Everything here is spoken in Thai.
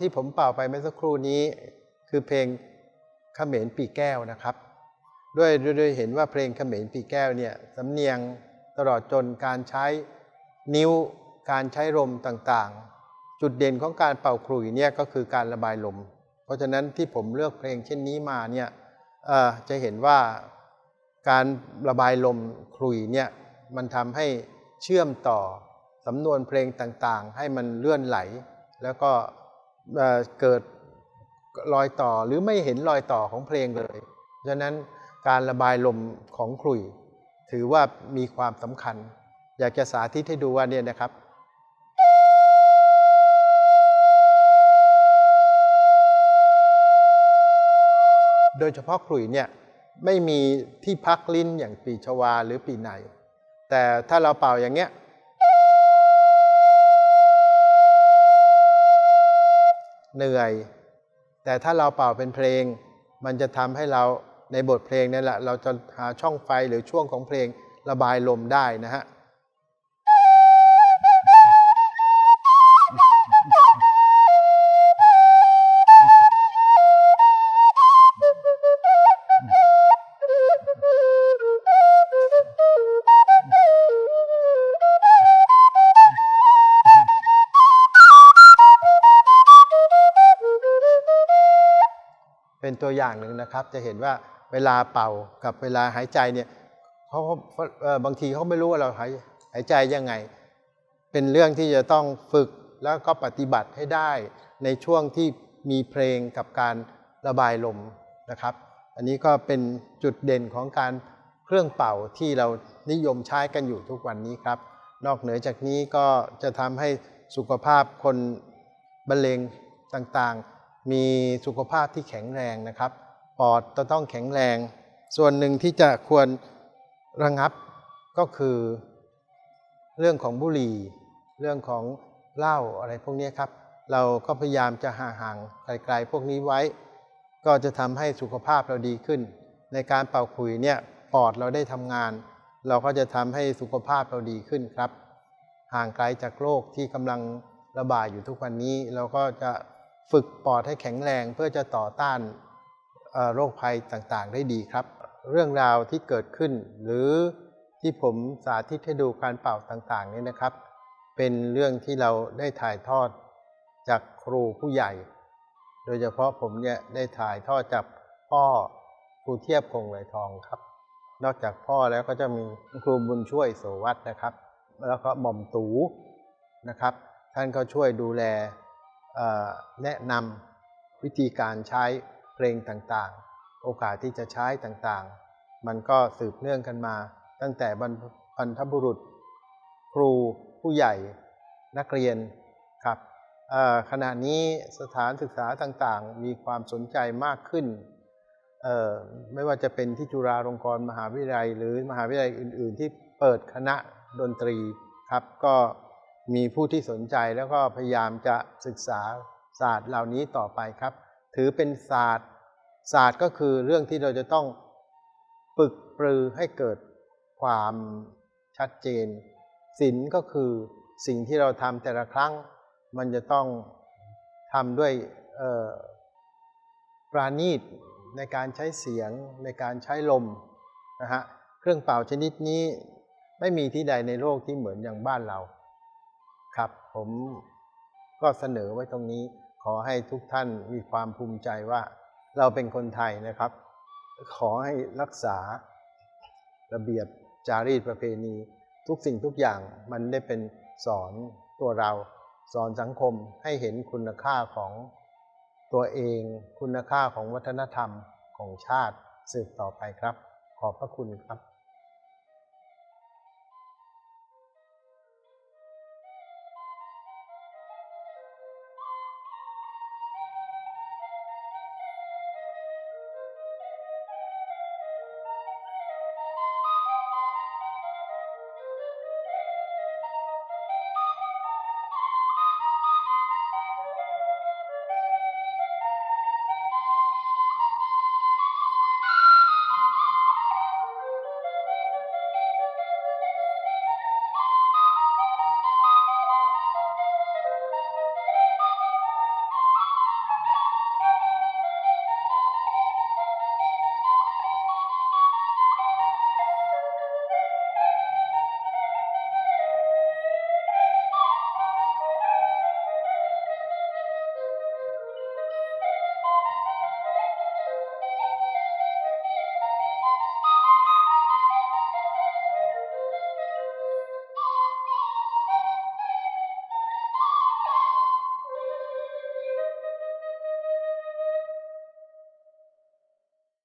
ที่ผมเป่าไปเมื่อสักครู่นี้ คือเพลงเขมรปีแก้วนะครับ ด้วยด้วยเห็นว่าเพลงเขมรปีแก้วเนี่ยสำเนียงตลอดจนการใช้นิ้วการใช้ลมต่างๆ จุดเด่นของการเป่าขลุ่ยเนี่ยก็คือการระบายลม เพราะฉะนั้นที่ผมเลือกเพลงเช่นนี้มาเนี่ยจะเห็นว่าการระบายลมขลุ่ยเนี่ยมันทำให้เชื่อมต่อสำนวนเพลงต่างๆ ให้มันเลื่อนไหล แล้วก็ เกิดรอยต่อหรือไม่เห็นรอยต่อของเพลงเลยฉะนั้นการระบายลมของขลุ่ยถือว่ามีความสำคัญ อยากจะสาธิตให้ดูว่าเนี่ยนะครับโดยเฉพาะขลุ่ยเนี่ยไม่มีที่พักลิ้นอย่างปีชวาหรือปีไหน แต่ถ้าเราเป่าอย่างเงี้ย เหนื่อย แต่ถ้าเราเป่าเป็นเพลง มันจะทำให้เราในบทเพลงนี่แหละ เราจะหาช่องไฟหรือช่วงของเพลงระบายลมได้นะฮะ ตัวอย่างหนึ่งนะครับ จะเห็นว่าเวลาเป่ากับเวลาหายใจเนี่ยเขาบางทีเขาไม่รู้ว่าเราหายหายใจยังไง เป็นเรื่องที่จะต้องฝึกแล้วก็ปฏิบัติให้ได้ในช่วงที่มีเพลงกับการระบายลมนะครับ อันนี้ก็เป็นจุดเด่นของการเครื่องเป่าที่เรานิยมใช้กันอยู่ทุกวันนี้ครับ นอกเหนือจากนี้ก็จะทำให้สุขภาพคนบรรเลงต่างๆ มีสุขภาพที่แข็งแรงนะครับ ปอดจะต้องแข็งแรง ส่วนหนึ่งที่จะควรระงับก็คือ เรื่องของบุหรี่ เรื่องของเหล้าอะไรพวกนี้ครับ เราก็พยายามจะห่างๆไกลๆพวกนี้ไว้ ก็จะทำให้สุขภาพเราดีขึ้น ในการเป่าขลุ่ยเนี่ยปอดเราได้ทำงาน เราก็จะทำให้สุขภาพเราดีขึ้นครับ ห่างไกลจากโรคที่กำลังระบาดอยู่ทุกวันนี้เราก็จะ ฝึกปอดให้แข็งแรงเพื่อจะต่อต้านโรคภัยต่างๆ ได้ดีครับ เรื่องราวที่เกิดขึ้น หรือที่ผมสาธิตให้ดูการเป่าต่างๆ นี้นะครับ เป็นเรื่องที่เราได้ถ่ายทอดจากครูผู้ใหญ่ โดยเฉพาะผมเนี่ยได้ถ่ายทอดจากพ่อครูเทียบคงไหลทองครับ นอกจากพ่อแล้วก็จะมีครูบุญช่วยโสวัตนะครับ แล้วก็หม่อมตูนะครับ ท่านก็ช่วยดูแล แนะนำวิธีการใช้เพลงต่างๆ โอกาสที่จะใช้ต่างๆ มันก็สืบเนื่องกันมา ตั้งแต่บรรพบรรพบุรุษ ครูผู้ใหญ่นักเรียนครับขณะนี้สถานศึกษาต่างๆ มีความสนใจมากขึ้น ไม่ว่าจะเป็นที่จุฬาลงกรณ์มหาวิทยาลัย หรือมหาวิทยาลัยอื่น ๆ ที่เปิดคณะดนตรีครับก็ มีผู้ที่สนใจแล้วก็พยายามจะศึกษาศาสตร์เหล่านี้ต่อไปครับ ถือเป็นศาสตร์ศาสตร์ก็คือเรื่องที่เราจะต้องฝึกปรือให้เกิดความชัดเจนศิลก็คือสิ่งที่เราทำแต่ละครั้ง มันจะต้องทำด้วยปราณีตในการใช้เสียงในการใช้ลมนะฮะเครื่องเป่าชนิดนี้ไม่มีที่ใดในโลกที่เหมือนอย่างบ้านเรา ครับ ผมก็เสนอไว้ตรงนี้ ขอให้ทุกท่านมีความภูมิใจว่า เราเป็นคนไทยนะครับ ขอให้รักษาระเบียบจารีตประเพณี ทุกสิ่งทุกอย่างมันได้เป็นสอนตัวเรา สอนสังคมให้เห็นคุณค่าของตัวเอง คุณค่าของวัฒนธรรมของชาติสืบต่อไปครับ ขอบพระคุณครับ